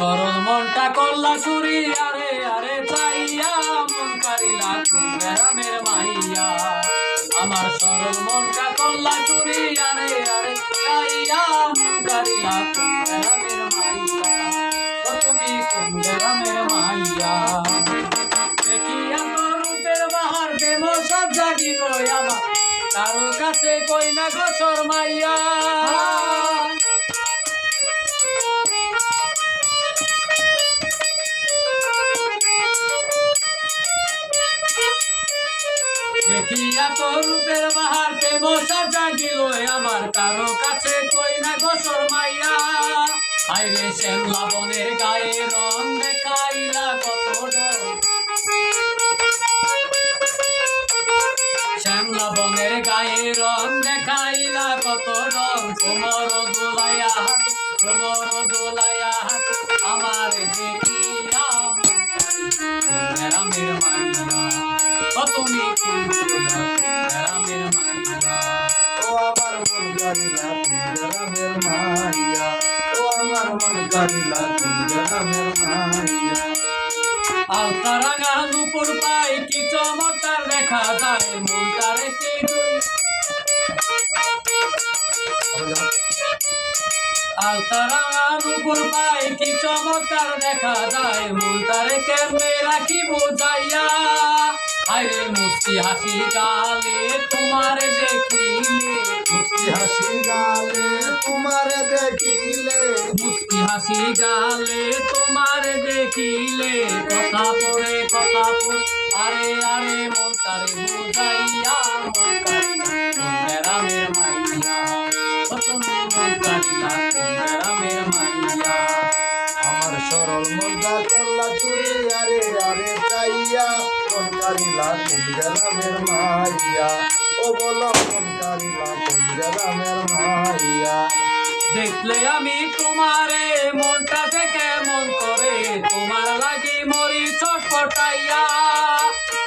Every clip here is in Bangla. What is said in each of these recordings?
সরল মনটা করলা চুরি আরে আরে চাইয়া মন কারিলা কুন্দেরামের মাইয়া। আমার সরল মনটা করলা চুরি আরে আরে চাইয়া মন কারিলা কুন্দেরামের মাইয়া। তুমি কুন্দেরামের মাইয়া। দেখিয়া তোর বাহার দেব সব জাগিল আমার। কারও কাছে কই না গো শর্মাইয়া। দেখিয়া তো রূপের বাহার প্রেম জাগিল আমার কারও কাছে। কই না গো শর্মাইয়া আইরে শ্যাম লাবণের গায়ে রং দেখাইলা কত ডর শ্যামলা বনের গায়ে রং দেখাইলা কত রং। কোমর দোলাইয়া হাত, কোমর দোলাইয়া আমার দেখিয়া রামের মাইয়া? ও তুমি রামের মাইয়া ও আমার মন গারিলা কুঞ্জরামের মাইয়া ও আমার মন গারিলা কুঞ্জরামের মাইয়া আলতারাঙা নুপুর পাই কি চমৎকার দেখা যায় নুপুর পাই কি চমৎকার দেখা যায় মনটারে কেমনে রাখি বোঝাইয়া আরে মুস্কি হাসি গালে তোমার দেখিলে। মুস্কি হাসি গালে তোমারে দেখিলে। মুস্কি হাসি গালে তোমার দেখিলে। কথা পড়ে কথা পড়ে আরে আরে মন তারে বুঝাইয়া মন রামের মাইয়া মন কারিলা রামের মাইয়া আমার সরল মনটা করলা চুরি আরে আরে চাইয়া। মন কারিলা কুঞ্জরামের মাইয়া ও বলো মন কারিলা কুঞ্জরামের মাইয়া দেখলে আমি তোমারে মনটা থেকে মন করে। তোমার লাগি মরি ছটপটাইয়া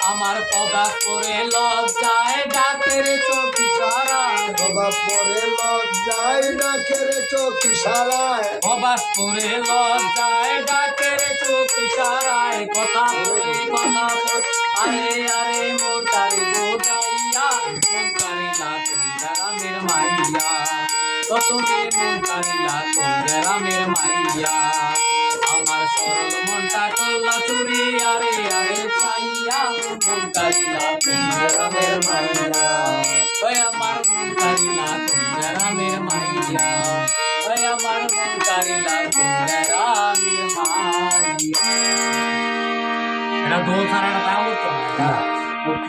আমার পদা করে লজ্জায় ডাকের চোখ সারা অভাব পরে লজ্জায় ডাকের চোখি সারায় অবাস করে লজ্জায় ডাকের চোখ সারায় কথা বলে কথা বলে আরে আরে মোটারে বোঝাইয়া মন কারিলা রামের মাইয়া তো তুমি মন কারিলা রামের মাইয়া আমার সরল মনটা করলা চুরি আরে আরে চাইয়া মন কারিলা রামের মাইয়া ওই আমার মন কারিলা রামের মাইয়া ওই আমার মন কারিলা রামের মাইয়া এটা দোল ছাড়া তাও করতো না